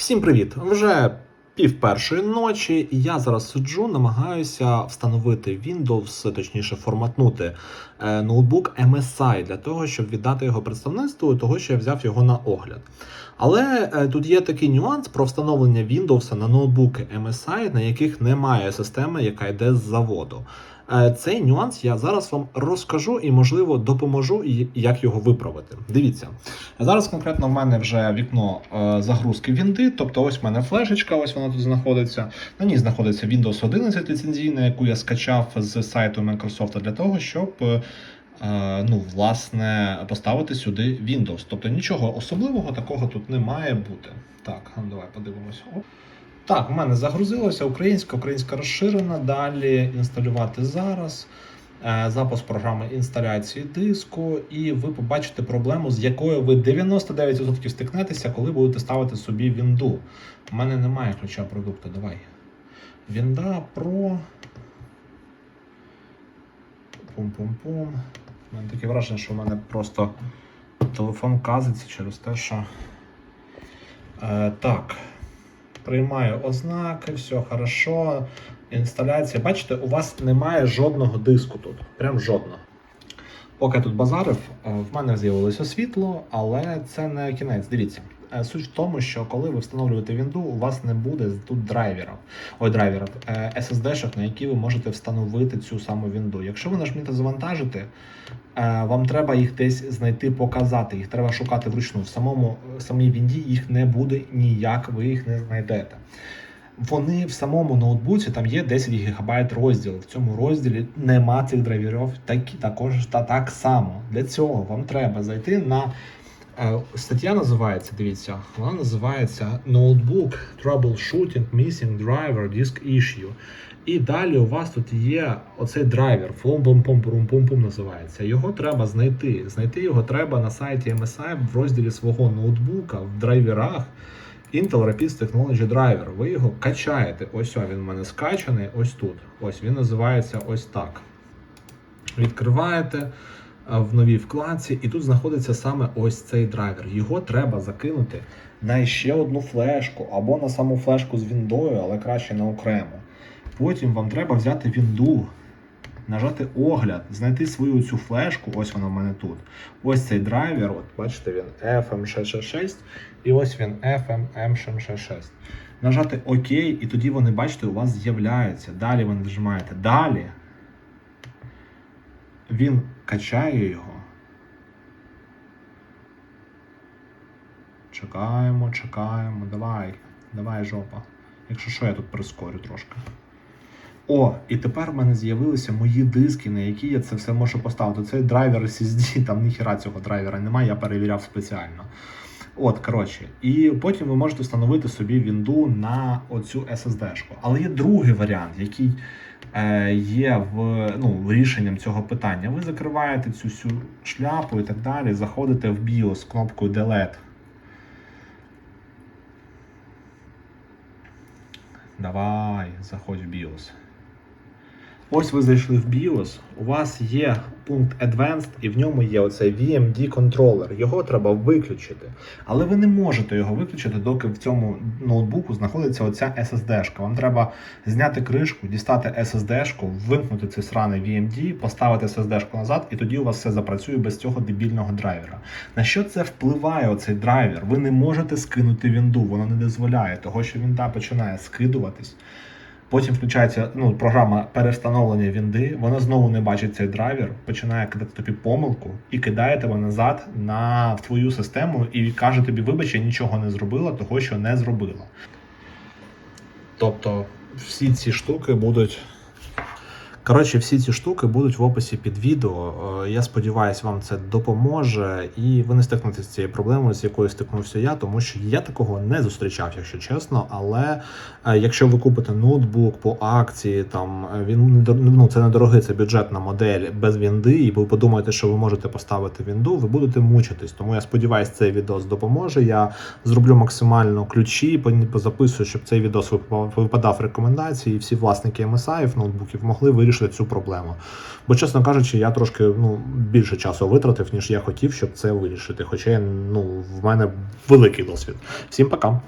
Всім привіт! Вже пів першої ночі, я зараз сиджу, намагаюся встановити Windows, точніше форматнути е, ноутбук MSI для того, щоб віддати його представництву, того, що я взяв його на огляд. Але е, тут є такий нюанс про встановлення Windows на ноутбуки MSI, на яких немає системи, яка йде з заводу. Е, Цей нюанс я зараз вам розкажу і, можливо, допоможу, як його виправити. Дивіться, зараз конкретно в мене вже вікно е, загрузки Вінди, тобто ось в мене флешечка, ось вона тут знаходиться. На ній знаходиться Windows 11 ліцензійна, яку я скачав з сайту Microsoft для того, щоб. е, Ну, власне, поставити сюди Windows. Тобто нічого особливого такого тут не має бути. Так, давай подивимося. Оп. Так, в мене загрузилося українська, українська розширена. Далі інсталювати зараз. Е, Запуск програми інсталяції диску, і ви побачите проблему, з якою ви 99% стикнетеся, коли будете ставити собі Вінду. У мене немає ключа продукту. Давай. Вінда Pro. Пум-пум-пум. У мене таке враження, що в мене просто телефон казиться через те, що. Е, так. Приймаю ознаки, все хорошо. Інсталяція. Бачите, у вас немає жодного диску тут. Прям жодного. Поки я тут базарив, е, в мене з'явилося світло, але це не кінець. Дивіться. Е, Суть в тому, що коли ви встановлюєте Вінду, у вас не буде тут драйверів, ой, драйверів, е, SSD-шок, на які ви можете встановити цю саму Вінду. Якщо ви нажмете завантажити, вам треба їх десь знайти, показати. Їх треба шукати вручну. В самому в самій Вінді їх не буде ніяк, ви їх не знайдете. Вони в самому ноутбуці там є 10 ГБ розділ. В цьому розділі нема цих драйверів, такі також та так само. Для цього вам треба зайти на е, стаття називається. Дивіться, вона називається Notebook Troubleshooting Missing Driver Disk Issue. І далі у вас тут є оцей драйвер, флом пум пум пум пум пум називається. Його треба знайти. Знайти його треба на сайті MSI в розділі свого ноутбука в драйверах. Intel Rapid Technology Driver. Ви його качаєте. Ось він в мене скачаний, ось тут. Ось він називається ось так. Відкриваєте в новій вкладці, і тут знаходиться саме ось цей драйвер. Його треба закинути на ще одну флешку або на саму флешку з віндою, але краще на окремо. Потім вам треба взяти вінду, нажати огляд, знайти свою цю флешку, ось вона в мене тут. Ось цей драйвер, от бачите, він FM666, і ось він FMM666. Нажати ОК, і тоді вони, бачите, у вас з'являються. Далі ви нажимаєте далі. Він качає його. Чекаємо, чекаємо. Давай, давай, жопа. Якщо що, я тут прискорю трошки. О, і тепер в мене з'явилися мої диски, на які я це все можу поставити. Цей драйвер SSD, там ніхіра цього драйвера немає, я перевіряв спеціально. От, коротше, і потім ви можете встановити собі вінду на оцю SSD-шку. Але є другий варіант, який е, є в ну, рішенням цього питання. Ви закриваєте цю всю шляпу і так далі, заходите в BIOS кнопкою Delete. Давай, заходь в BIOS. Ось ви зайшли в BIOS, у вас є пункт Advanced, і в ньому є оцей VMD контролер. Його треба виключити. Але ви не можете його виключити, доки в цьому ноутбуку знаходиться оця SSD-шка. Вам треба зняти кришку, дістати SSD-шку, вимкнути цей сраний VMD, поставити SSD-шку назад, і тоді у вас все запрацює без цього дебільного драйвера. На що це впливає оцей драйвер? Ви не можете скинути вінду, воно не дозволяє, того що вінда починає скидуватись. Потім включається ну, програма перестановлення вінди, вона знову не бачить цей драйвер, починає кидати тобі помилку і кидає тебе назад на твою систему і каже тобі, вибач, я нічого не зробила, того що не зробила. Тобто всі ці штуки будуть. Коротше, всі ці штуки будуть в описі під відео. Е, Я сподіваюся, вам це допоможе, і ви не стикнетеся з цією проблемою, з якою стикнувся я, тому що я такого не зустрічав, якщо чесно. Але е, якщо ви купите ноутбук по акції, там е, він не ну, це недорогий, це бюджетна модель без вінди, і ви подумаєте, що ви можете поставити вінду, ви будете мучитись. Тому я сподіваюся, цей відос допоможе. Я зроблю максимально ключі, позаписую, щоб цей відос випадав рекомендації, і всі власники MSI ноутбуків могли вирішити цю проблему. Бо, чесно кажучи, я трошки ну, більше часу витратив, ніж я хотів, щоб це вирішити. Хоча ну, в мене великий досвід. Всім пока.